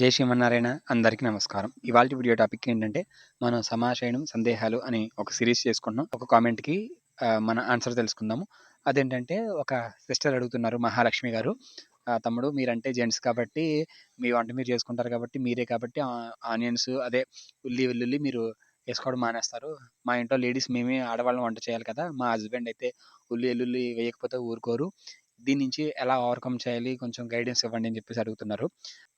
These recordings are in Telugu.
జై శ్రీమన్నారాయణ అందరికీ నమస్కారం. ఇవాళ వీడియో టాపిక్ ఏంటంటే మనం సమాశయనం సందేహాలు అని ఒక సిరీస్ చేసుకున్నాం. ఒక కామెంట్కి మన ఆన్సర్ తెలుసుకుందాము. అదేంటంటే ఒక సిస్టర్ అడుగుతున్నారు మహాలక్ష్మి గారు తమ్ముడు మీరంటే జెంట్స్ కాబట్టి మీ వంట మీరు చేసుకుంటారు కాబట్టి మీరే కాబట్టి ఆనియన్స్ అదే ఉల్లి వెల్లుల్లి మీరు వేసుకోవడం మానేస్తారు. మా ఇంట్లో లేడీస్ మేమే ఆడవాళ్ళం వంట చేయాలి కదా మా హస్బెండ్ అయితే ఉల్లి వెల్లుల్లి వేయకపోతే ఊరుకోరు. దీని నుంచి ఎలా ఓవర్కమ్ చేయాలి? కొంచెం గైడెన్స్ ఇవ్వండి అని చెప్పేసి అడుగుతున్నారు.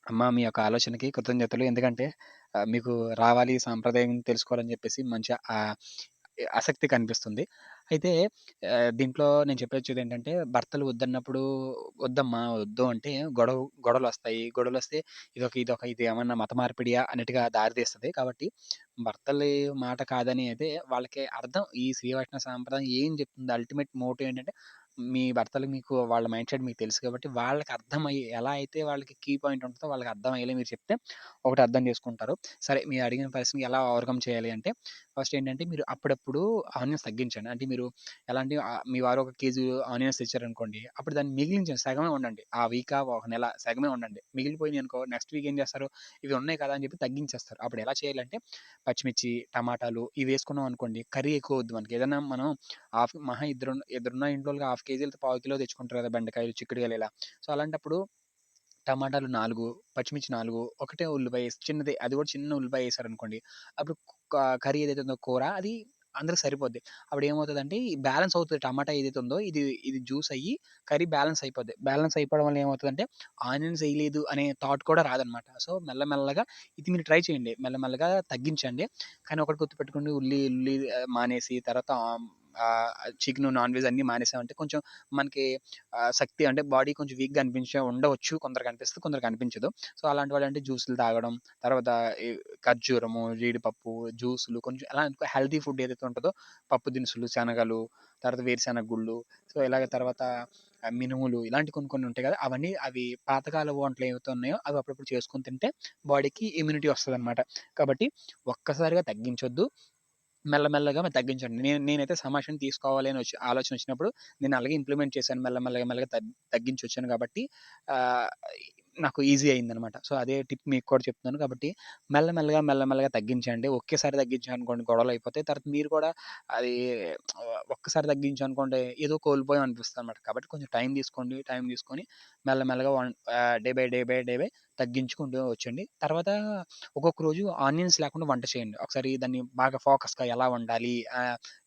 అమ్మ మీ యొక్క ఆలోచనకి కృతజ్ఞతలు. ఎందుకంటే ఆ, మీకు రావాలి సాంప్రదాయం తెలుసుకోవాలని చెప్పేసి మంచి ఆ- ఆసక్తి కనిపిస్తుంది. అయితే ఆ, దీంట్లో నేను చెప్పొచ్చేది ఏంటంటే భర్తలు వద్దన్నప్పుడు వద్దమ్మా వద్దు అంటే గొడవ గొడవలు వస్తాయి. గొడవలు వస్తే ఇదొక ఇదొక ఇది ఏమన్నా మత మార్పిడియా అన్నట్టుగా దారితీస్తుంది. కాబట్టి భర్తల మాట కాదని అయితే వాళ్ళకి అర్థం ఈ శ్రీవైష్ణవ సాంప్రదాయం ఏం చెప్తుంది? అల్టిమేట్ మోటివ్ ఏంటంటే మీ భర్తలు మీకు వాళ్ళ మైండ్ సెట్ మీకు తెలుసు కాబట్టి వాళ్ళకి అర్థమయ్యే ఎలా అయితే వాళ్ళకి కీ పాయింట్ ఉంటుందో వాళ్ళకి అర్థమయ్యేలా మీరు చెప్తే ఒకటి అర్థం చేసుకుంటారు. సరే మీరు అడిగిన పరిస్థితిని ఎలా ఓవర్కమ్ చేయాలి అంటే ఫస్ట్ ఏంటంటే మీరు అప్పుడప్పుడు ఆనియన్స్ తగ్గించండి. అంటే మీరు ఎలాంటి మీ వారు ఒక కేజీ ఆనియన్స్ తెచ్చారనుకోండి అప్పుడు దాన్ని మిగిలించండి. సగమే ఉండండి. ఆ వీక్ ఒక నెల సగమే ఉండండి. మిగిలిపోయింది అనుకో నెక్స్ట్ వీక్ ఏం చేస్తారు? ఇవి ఉన్నాయి కదా అని చెప్పి తగ్గించేస్తారు. అప్పుడు ఎలా చేయాలంటే పచ్చిమిర్చి టమాటాలు ఇవి వేసుకున్నాం అనుకోండి కర్రీ ఎక్కువ వద్దు మనకి. ఏదైనా మనం హాఫ్ మహా ఇద్దరు ఇద్దరున్న ఇంట్లో హాఫ్ కేజీలతో పావు కిలో తెచ్చుకుంటారు కదా బెండకాయలు చిక్కుడుకాయలు ఇలా సో అలాంటప్పుడు టమాటాలు నాలుగు పచ్చిమిర్చి నాలుగు ఒకటే ఉల్లిపాయ వేసి చిన్నది అది కూడా చిన్న ఉల్లిపాయ వేసారనుకోండి అప్పుడు కర్రీ ఏదైతే ఉందో కూర అది అందరికి సరిపోద్ది. అప్పుడు ఏమవుతుందంటే ఈ బ్యాలెన్స్ అవుతుంది. టమాటా ఏదైతే ఉందో ఇది ఇది జ్యూస్ అయ్యి కర్రీ బ్యాలెన్స్ అయిపోద్ది. బ్యాలెన్స్ అయిపోవడం వల్ల ఏమవుతుందంటే ఆనియన్స్ వేయలేదు అనే థాట్ కూడా రాదనమాట. సో మెల్లమెల్లగా ఇది మీరు ట్రై చేయండి. మెల్లమెల్లగా తగ్గించండి. కానీ ఒకటి గుర్తుపెట్టుకోండి ఉల్లి ఉల్లి మానేసి తర్వాత చికెన్ నాన్ వెజ్ అన్నీ మానేసామంటే కొంచెం మనకి శక్తి అంటే బాడీ కొంచెం వీక్గా అనిపించే ఉండవచ్చు. కొందరికి అనిపిస్తుంది కొందరికి అనిపించదు. సో అలాంటి వాళ్ళు అంటే జ్యూసులు తాగడం తర్వాత ఖర్జూరము జీడిపప్పు జ్యూసులు కొంచెం అలా హెల్తీ ఫుడ్ ఏదైతే ఉంటుందో పప్పు దినుసులు శనగలు తర్వాత వేరుశెనగ గుళ్ళు సో ఇలాగ తర్వాత మినుములు ఇలాంటి కొన్ని కొన్ని ఉంటాయి కదా అవన్నీ అవి పాతకాల వంటలు ఏవైతే ఉన్నాయో అవి అప్పుడప్పుడు చేసుకొని తింటే బాడీకి ఇమ్యూనిటీ వస్తుంది అనమాట కాబట్టి ఒక్కసారిగా తగ్గించొద్దు. మెల్లమెల్లగా తగ్గించండి. నేను నేనైతే సమాచారం తీసుకోవాలి అని వచ్చి ఆలోచన వచ్చినప్పుడు నేను అలాగే ఇంప్లిమెంట్ చేశాను. మెల్లమెల్లగా మెల్లగా తగ్గించి వచ్చాను కాబట్టి ఆ, నాకు ఈజీ అయిందనమాట. సో అదే టిప్ మీకు కూడా చెప్తున్నాను. కాబట్టి మెల్లమెల్లగా మెల్లమెల్లగా తగ్గించండి. ఒకేసారి తగ్గించానుకోండి గొడవలు అయిపోతే తర్వాత మీరు కూడా అది ఒక్కసారి తగ్గించానుకోండి ఏదో కోల్పోయాం అనిపిస్తుంది అనమాట కాబట్టి కొంచెం టైం తీసుకోండి టైం తీసుకొని మెల్లమెల్లగా one day by day by day by తగ్గించుకుంటూ వచ్చండి. తర్వాత ఒక్కొక్క రోజు ఆనియన్స్ లేకుండా వంట చేయండి. ఒకసారి దాన్ని బాగా ఫోకస్గా ఎలా వండాలి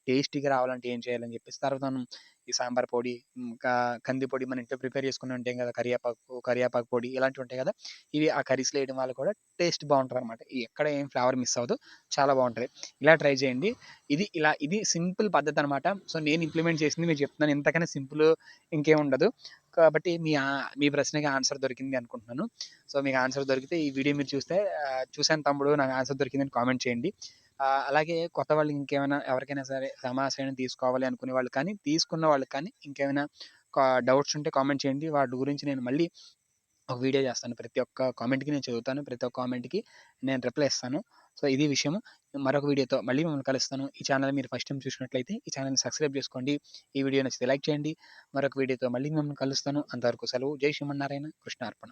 టేస్టీగా రావాలంటే ఏం చేయాలని చెప్పేసి. తర్వాత మనం ఈ సాంబార్ పొడి ఇంకా కంది పొడి మన ఇంట్లో ప్రిపేర్ చేసుకుని ఉంటాం కదా కరివేపాకు కరివేపాకు పొడి ఇలాంటివి ఉంటాయి కదా ఇవి ఆ కర్రీస్లో వేయడం వల్ల కూడా టేస్ట్ బాగుంటుంది అనమాట ఎక్కడ ఏం ఫ్లేవర్ మిస్ అవ్వదు చాలా బాగుంటుంది. ఇలా ట్రై చేయండి. ఇది ఇలా ఇది సింపుల్ పద్ధతి అనమాట సో నేను ఇంప్లిమెంట్ చేసింది మీకు చెప్తున్నాను ఎంతకైనా సింపుల్ ఇంకేం ఉండదు. కాబట్టి మీ మీ ప్రశ్నకి ఆన్సర్ దొరికింది అనుకుంటున్నాను. సో మీకు ఆన్సర్ దొరికితే ఈ వీడియో మీరు చూస్తే చూశాను తమ్ముడు నాకు ఆన్సర్ దొరికిందని కామెంట్ చేయండి. అలాగే కొత్త వాళ్ళు ఇంకేమైనా ఎవరికైనా సరే సమాచారం తీసుకోవాలి అనుకునే వాళ్ళు కానీ తీసుకున్న వాళ్ళకి కానీ ఇంకేమైనా డౌట్స్ ఉంటే కామెంట్ చేయండి. వాటి గురించి నేను మళ్ళీ ఒక వీడియో చేస్తాను. ప్రతి ఒక్క కామెంట్కి నేను చదువుతాను. ప్రతి ఒక్క కామెంట్కి నేను రిప్లై ఇస్తాను. సో ఇది విషయం మరొక వీడియోతో మళ్ళీ మిమ్మల్ని కలుస్తాను. ఈ ఛానల్ మీరు ఫస్ట్ టైం చూసినట్లయితే ఈ ఛానల్ని సబ్స్క్రైబ్ చేసుకోండి. ఈ వీడియో నచ్చితే లైక్ చేయండి. మరొక వీడియోతో మళ్ళీ మిమ్మల్ని కలుస్తాను. అంతవరకు సెలవు. జై శ్రీమన్నారాయణ. కృష్ణార్పణ.